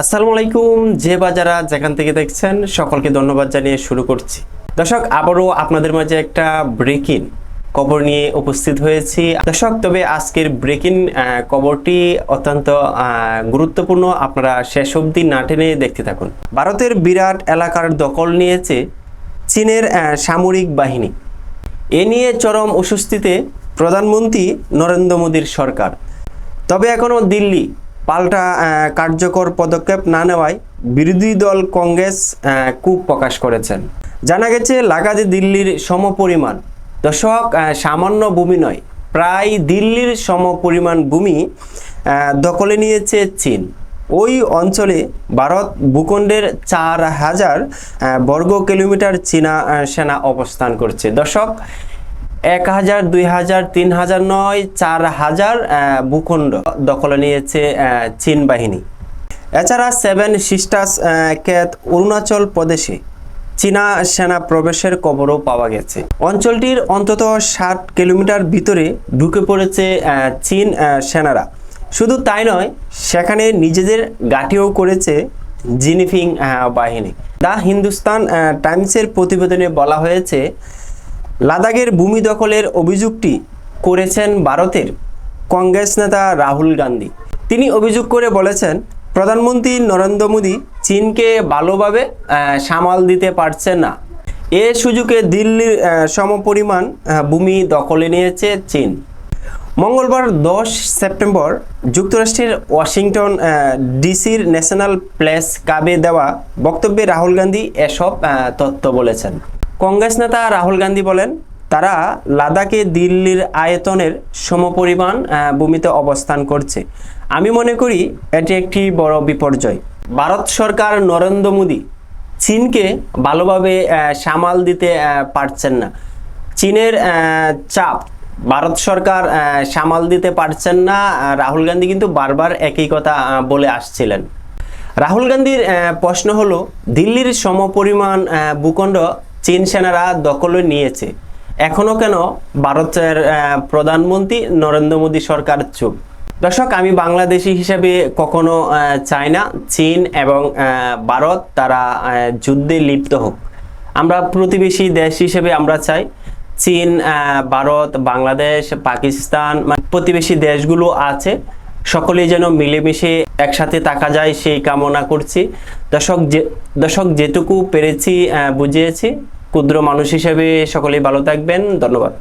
আসসালামু আলাইকুম, যে বা যারা যেখান থেকে দেখছেন, সকলকে ধন্যবাদ জানিয়ে শুরু করছি। দর্শক, আবারও আপনাদের মাঝে একটা ব্রেকিং কবর নিয়ে উপস্থিত হয়েছি। দর্শক, তবে আজকের ব্রেকিং কবরটি অত্যন্ত গুরুত্বপূর্ণ। আপনারা শেষ অবধি না টেনে দেখতে থাকুন। ভারতের বিরাট এলাকার দখল নিয়েছে চীনের সামরিক বাহিনী। এ নিয়ে চরম অস্বস্তিতে প্রধানমন্ত্রী নরেন্দ্র মোদীর সরকার। তবে এখনও দিল্লি পাল্টা কার্যকর পদক্ষেপ না নেওয়ায় বিরোধী দল কংগ্রেস কূপ প্রকাশ করেছেন। জানা গেছে লাগাতে দিল্লির সমপরিমাণ। দর্শক আহ, সামান্য ভূমি নয় প্রায় দিল্লির সমপরিমাণ ভূমি দখলে নিয়েছে চীন। ওই অঞ্চলে ভারত ভূখণ্ডের চার হাজার বর্গ কিলোমিটার চীনা সেনা অবস্থান করছে। দর্শক এক হাজার, দুই হাজার, তিন হাজার নয়, চার হাজার ভূখণ্ড দখলে নিয়েছে চীন বাহিনী। এছাড়া সেভেন সিস্টার্স ক্যাত অরুণাচল প্রদেশে চীনা সেনা প্রবেশের খবরও পাওয়া গেছে। অঞ্চলটির অন্তত ষাট কিলোমিটার ভিতরে ঢুকে পড়েছে চীন সেনারা। শুধু তাই নয়, সেখানে নিজেদের গাঠিও করেছে জিনিফিং বাহিনী। দ্য হিন্দুস্তান টাইমসের প্রতিবেদনে বলা হয়েছে লাদাখের ভূমি দখলের অভিযোগটি করেছেন ভারতের কংগ্রেস নেতা রাহুল গান্ধী। তিনি অভিযোগ করে বলেছেন, প্রধানমন্ত্রী নরেন্দ্র মোদী চীনকে ভালোভাবে সামাল দিতে পারছেন না। এ সুযোগে দিল্লির সমপরিমাণ ভূমি দখলে নিয়েছে চীন। মঙ্গলবার দশ সেপ্টেম্বর যুক্তরাষ্ট্রের ওয়াশিংটন ডিসির ন্যাশনাল প্লেস কাবে দেওয়া বক্তব্যে রাহুল গান্ধী এসব তথ্য বলেছেন। কংগ্রেস নেতা রাহুল গান্ধী বলেন, তারা লাদাখে দিল্লির আয়তনের সমপরিমাণ ভূমিতে অবস্থান করছে। আমি মনে করি এটি একটি বড় বিপর্যয়। ভারত সরকার নরেন্দ্র মোদী চীনকে ভালোভাবে সামাল দিতে পারছেন না। চীনের চাপ ভারত সরকার সামাল দিতে পারছেন না। রাহুল গান্ধী কিন্তু বারবার একই কথা বলে আসছিলেন। রাহুল গান্ধীর প্রশ্ন হলো, দিল্লির সমপরিমাণ ভূখণ্ড চীন সেনারা দখলে নিয়েছে। এখনও কেন ভারতের প্রধানমন্ত্রী নরেন্দ্র মোদী সরকার চুপ? দর্শক, আমি বাংলাদেশি হিসাবে কখনো চাই না। চীন এবং ভারত তারা যুদ্ধে লিপ্ত হোক। আমরা প্রতিবেশী দেশ হিসেবে আমরা চাই চীন ভারত, বাংলাদেশ, পাকিস্তান মানে প্রতিবেশী দেশগুলো আছে। সকলেই যেন মিলেমিশে একসাথে থাকা যায়, সেই কামনা করছি। দর্শক যে, দর্শক যেটুকু পেরেছি বুঝিয়েছি। ক্ষুদ্র মানুষ হিসেবে সকলেই ভালো থাকবেন। ধন্যবাদ।